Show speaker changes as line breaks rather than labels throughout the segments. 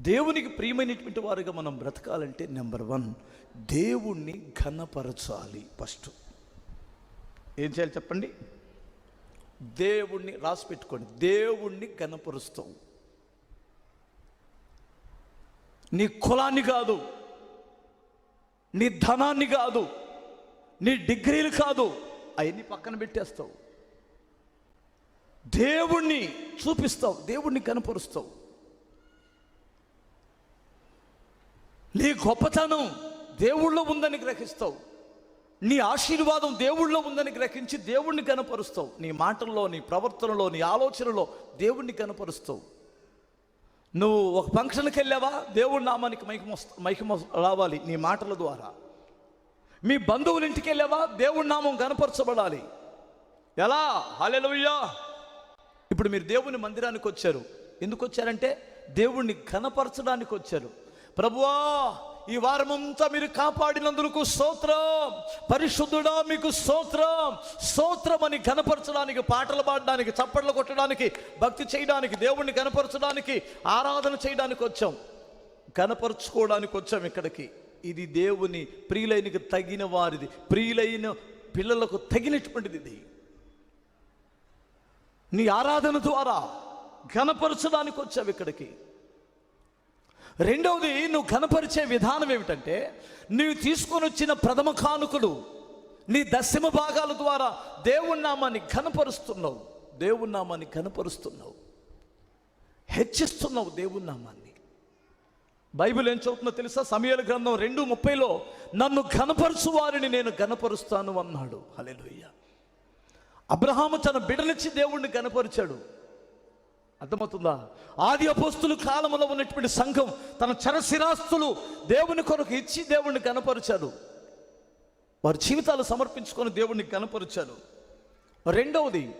దేవునికి ప్రియమైనటువంటి వారుగా మనం బ్రతకాలంటే నెంబర్ వన్ దేవుణ్ణి ఘనపరచాలి ఫస్ట్. ఏం చేయాలి చెప్పండి? దేవుణ్ణి రాసి పెట్టుకోండి. దేవుణ్ణి ఘనపరుస్తావు. నీ కులాన్ని కాదు నీ ధనాన్ని కాదు నీ డిగ్రీలు కాదు అవన్నీ పక్కన పెట్టేస్తావు. దేవుణ్ణి చూపిస్తావు దేవుణ్ణి కనపరుస్తావు నీ గొప్పతనం దేవుళ్ళో ఉందని గ్రహిస్తావు. నీ ఆశీర్వాదం దేవుళ్ళో ఉందని గ్రహించి దేవుణ్ణి కనపరుస్తావు. నీ మాటల్లో నీ ప్రవర్తనలో నీ ఆలోచనలో దేవుణ్ణి కనపరుస్తావు. నువ్వు ఒక ఫంక్షన్కి వెళ్ళావా? దేవుడి నామానికి మైకమ మైకమ రావాలి నీ మాటల ద్వారా. మీ బంధువుల ఇంటికి వెళ్ళావా? దేవుడి నామం కనపరచబడాలి. ఎలా? హాలెలుయ్యా ఇప్పుడు మీరు దేవుని మందిరానికి వచ్చారు. ఎందుకు వచ్చారంటే దేవుణ్ణి ఘనపరచడానికి వచ్చారు. ప్రభువా ఈ వారమంతా మీరు కాపాడినందుకు స్తోత్రం. పరిశుద్ధుడా మీకు స్తోత్రం. స్తోత్రం అని ఘనపరచడానికి పాటలు పాడడానికి చప్పట్లు కొట్టడానికి భక్తి చేయడానికి దేవుణ్ణి కనపరచడానికి ఆరాధన చేయడానికి వచ్చాం. కనపరుచుకోవడానికి వచ్చాం ఇక్కడికి. ఇది దేవుని ప్రియులైనకి తగిన వారిది. ప్రియులైన పిల్లలకు తగినటువంటిది ఇది. నీ ఆరాధన ద్వారా ఘనపరచడానికి వచ్చావు ఇక్కడికి. రెండవది నువ్వు కనపరిచే విధానం ఏమిటంటే నీవు తీసుకొని వచ్చిన ప్రథమ కానుకలు నీ దశమ భాగాల ద్వారా దేవుని నామాన్ని కనపరుస్తున్నావు దేవుని నామాన్ని కనపరుస్తున్నావు హెచ్చిస్తున్నావు దేవుని నామాన్ని. బైబిల్ ఏం చదువుతుందో తెలుసా? సమయాల గ్రంథం రెండు ముప్పైలో నన్ను ఘనపరుచు వారిని నేను ఘనపరుస్తాను అన్నాడు. హలెలుయ్య అబ్రహాము తన బిడనిచ్చి దేవుణ్ణి గనపరిచాడు అర్థమవుతుందా? ఆది అపోస్తులు కాలంలో ఉన్నటువంటి సంఘం తన చరశిరాస్తులు దేవుని కొరకు ఇచ్చి దేవుణ్ణి కనపరిచారు. వారి జీవితాలు సమర్పించుకొని దేవుణ్ణి కనపరిచారు. రెండవది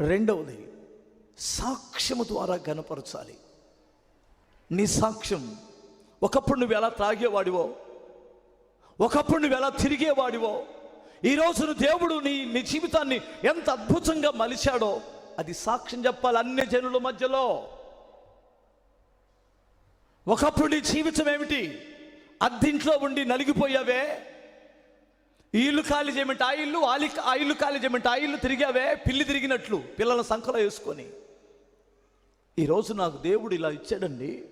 రెండవది సాక్ష్యము ద్వారా కనపరచాలి. నీ సాక్ష్యం ఒకప్పుడు నువ్వు ఎలా త్రాగేవాడివో ఒకప్పుడు నువ్వు ఎలా తిరిగేవాడివో ఈ రోజును దేవుడు నీ నీ జీవితాన్ని ఎంత అద్భుతంగా మలిచాడో అది సాక్ష్యం చెప్పాలి అన్ని జనుల మధ్యలో. ఒకప్పుడు నీ జీవితం ఏమిటి? అద్దింట్లో ఉండి నలిగిపోయావే. ఈ ఇల్లు ఖాళీ చేయమంటే ఆ ఇల్లు ఆలి ఆ ఇల్లు ఖాళీ చేయమంటే ఆ ఇల్లు తిరిగావే పిల్లి తిరిగినట్లు పిల్లల సంఖలో వేసుకొని. ఈరోజు నాకు దేవుడు ఇలా ఇచ్చాడండి.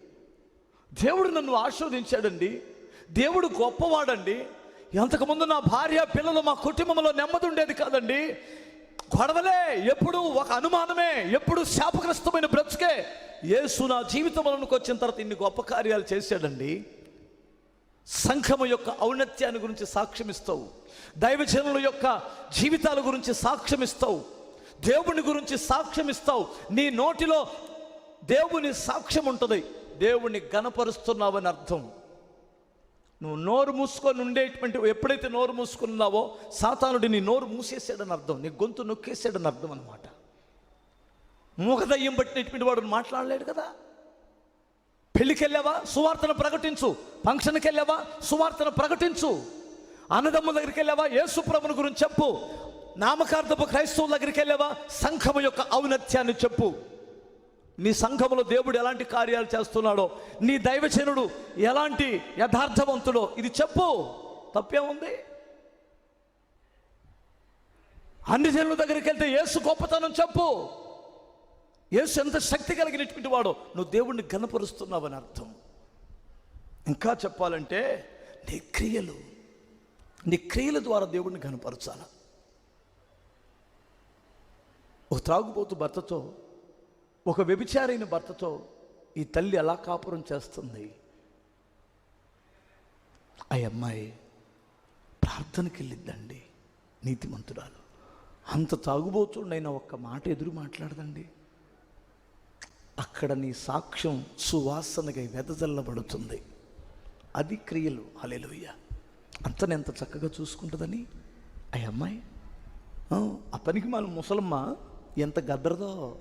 దేవుడు నన్ను ఆస్వాదించాడండి దేవుడు గొప్పవాడండి. ఎంతకుముందు నా భార్య పిల్లలు మా కుటుంబంలో నెమ్మది ఉండేది కాదండి. గొడవలే ఎప్పుడు ఒక అనుమానమే ఎప్పుడు శాపగ్రస్తమైన బ్రతుకే. యేసు నా జీవితంలోనికి వచ్చిన తర్వాత ఇన్ని గొప్ప కార్యాలు చేశాడండి. సంఘము యొక్క ఔన్నత్యాన్ని గురించి సాక్ష్యమిస్తావు. దైవజనుల యొక్క జీవితాల గురించి సాక్ష్యమిస్తావు. దేవుని గురించి సాక్ష్యమిస్తావు. నీ నోటిలో దేవుని సాక్ష్యం ఉంటుంది దేవుణ్ణి గణపరుస్తున్నావని అర్థం. నువ్వు నోరు మూసుకొని ఉండేటువంటి ఎప్పుడైతే నోరు మూసుకున్నావో సాతానుడి నీ నోరు మూసేసాడని అర్థం నీ గొంతు నొక్కేసాడని అర్థం అనమాట మూగదయ్యం పట్టినటువంటి వాడు మాట్లాడలేడు కదా. పెళ్ళికి వెళ్ళావా సువార్తను ప్రకటించు. ఫంక్షన్కి వెళ్ళావా సువార్తను ప్రకటించు. అన్నదమ్ముల దగ్గరికి వెళ్ళావా యేసుప్రభుని గురించి చెప్పు. నామకార్థపు క్రైస్తవుల దగ్గరికి వెళ్ళావా సంఘము యొక్క ఔన్నత్యాన్ని చెప్పు. నీ సంఘములో దేవుడు ఎలాంటి కార్యాలు చేస్తున్నాడో నీ దైవచనుడు ఎలాంటి యథార్థవంతుడో ఇది చెప్పు. తప్పేముంది? అన్ని జనుల దగ్గరికి వెళ్తే యేసు గొప్పతనం చెప్పు. యేసు ఎంత శక్తి కలిగినటువంటి వాడో నువ్వు దేవుణ్ణి గనపరుస్తున్నావని అర్థం. ఇంకా చెప్పాలంటే నీ క్రియలు నీ క్రియల ద్వారా దేవుణ్ణి గనపరచాల ఒక త్రాగుబోతు భర్తతో ఒక వ్యభిచారైన భర్తతో ఈ తల్లి ఎలా కాపురం చేస్తుంది? ఆ అమ్మాయి ప్రార్థనకి వెళ్ళిద్దండి నీతిమంతురాలు. అంత తాగుబోతుండైన ఒక్క మాట ఎదురు మాట్లాడదండి. అక్కడ నీ సాక్ష్యం సువాసనగా వెదజల్లబడుతుంది. అది క్రియలు. అలెలుయ్య అంతనే ఎంత చక్కగా చూసుకుంటుందని? ఆ అమ్మాయి ఆ, పనికి మన ముసలమ్మ ఎంత గద్దరదో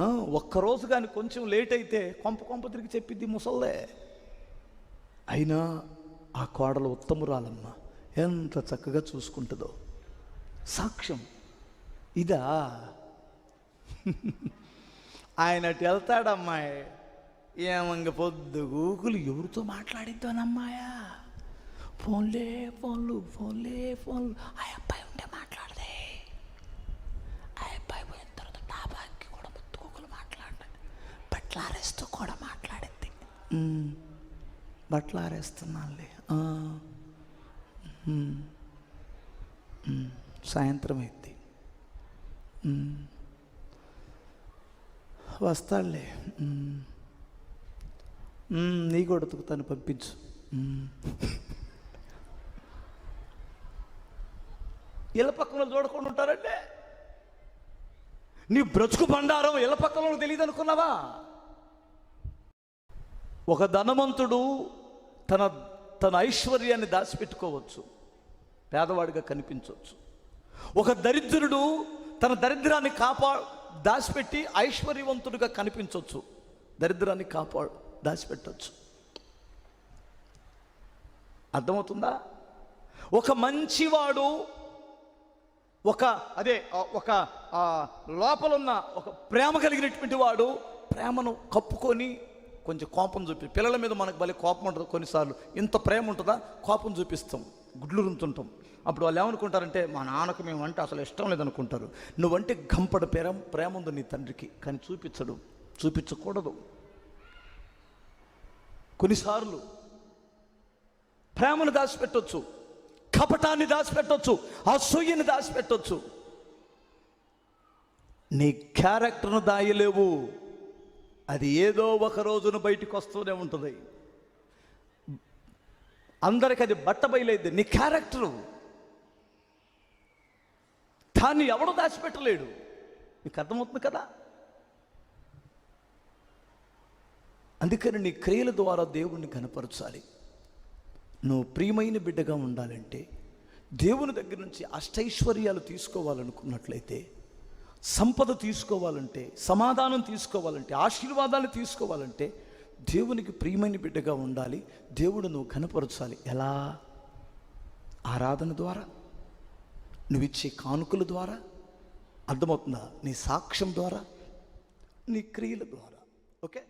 ఒక్కరోజు కానీ కొంచెం లేట్ అయితే కొంప కొంప తిరిగి చెప్పిద్ది ముసల్దే. అయినా ఆ కోడలు ఉత్తమురాలమ్మ. ఎంత చక్కగా చూసుకుంటుందో. సాక్ష్యం. ఇదా. ఆయన అటు వెళ్తాడమ్మాయి. ఏమంగ పొద్దు గూకులు ఎవరితో మాట్లాడిద్దానమ్మాయా ఫోన్లే ఫోన్లు ఫోన్లే ఫోన్లు. ఆ అబ్బాయి ఉంటే మాట్లాడదే ఆ అబ్బాయి పోయిన తర్వాత డాబాకి కూడా ముత్తుకోకులు మాట్లాడాలి బట్టలు ఆరేస్తూ కూడా మాట్లాడింది బట్టలు ఆరేస్తున్నానులే సాయంత్రం అయింది "ఉమ్, వస్తాడులే నీ కూడా తను పంపించు. ఇళ్ళ పక్కన చూడకుండా ఉంటారంటే? నీ బ్రతుకు బండారం ఇళ్ళ పక్కన తెలియదు అనుకున్నావా ఒక ధనవంతుడు తన తన ఐశ్వర్యాన్ని దాచిపెట్టుకోవచ్చు పేదవాడిగా కనిపించవచ్చు. ఒక దరిద్రుడు తన దరిద్రాన్ని కాపా దాచిపెట్టి ఐశ్వర్యవంతుడిగా కనిపించవచ్చు. దరిద్రాన్ని కాపా దాచిపెట్టవచ్చు. అర్థమవుతుందా? ఒక మంచివాడు ఒక అదే ఒక లోపలున్న ఒక ప్రేమ కలిగినటువంటి వాడు ప్రేమను కప్పుకొని కొంచెం కోపం చూపి పిల్లల మీద మనకు భలే కోపం ఉంటుంది కొన్నిసార్లు. ఇంత ప్రేమ ఉంటుందా? కోపం చూపిస్తాం. గుడ్లు రుంతుంటాం అప్పుడు వాళ్ళు ఏమనుకుంటారంటే మా నాన్నకు మేము అంటే అసలు ఇష్టం లేదనుకుంటారు. నువ్వంటే గంపడ ప్రేమ ప్రేమ ఉంది నీ తండ్రికి. కానీ చూపించడు. చూపించకూడదు. కొన్నిసార్లు ప్రేమను దాచిపెట్టొచ్చు. కపటాన్ని దాచిపెట్టొచ్చు. అసూయని దాచిపెట్టొచ్చు. నీ క్యారెక్టర్ను దాయలేవు. అది ఏదో ఒక రోజున బయటికి వస్తూనే ఉంటుంది. అందరికి అది బట్ట బయలైంది నీ క్యారెక్టరు. దాన్ని ఎవడు దాచిపెట్టలేడు. నీకు అర్థమవుతుంది కదా? అందుకని నీ క్రియల ద్వారా దేవుణ్ణి కనపరచాలి నువ్వు ప్రియమైన బిడ్డగా ఉండాలంటే దేవుని దగ్గర నుంచి అష్టైశ్వర్యాలు తీసుకోవాలనుకున్నట్లయితే సంపద తీసుకోవాలంటే సమాధానం తీసుకోవాలంటే ఆశీర్వాదాలు తీసుకోవాలంటే దేవునికి ప్రియమైన బిడ్డగా ఉండాలి. దేవుడు నువ్వు కనపరచాలి ఎలా? ఆరాధన ద్వారా నువ్విచ్చే కానుకల ద్వారా అర్థమవుతుందా? నీ సాక్ష్యం ద్వారా నీ క్రియల ద్వారా. ఓకే?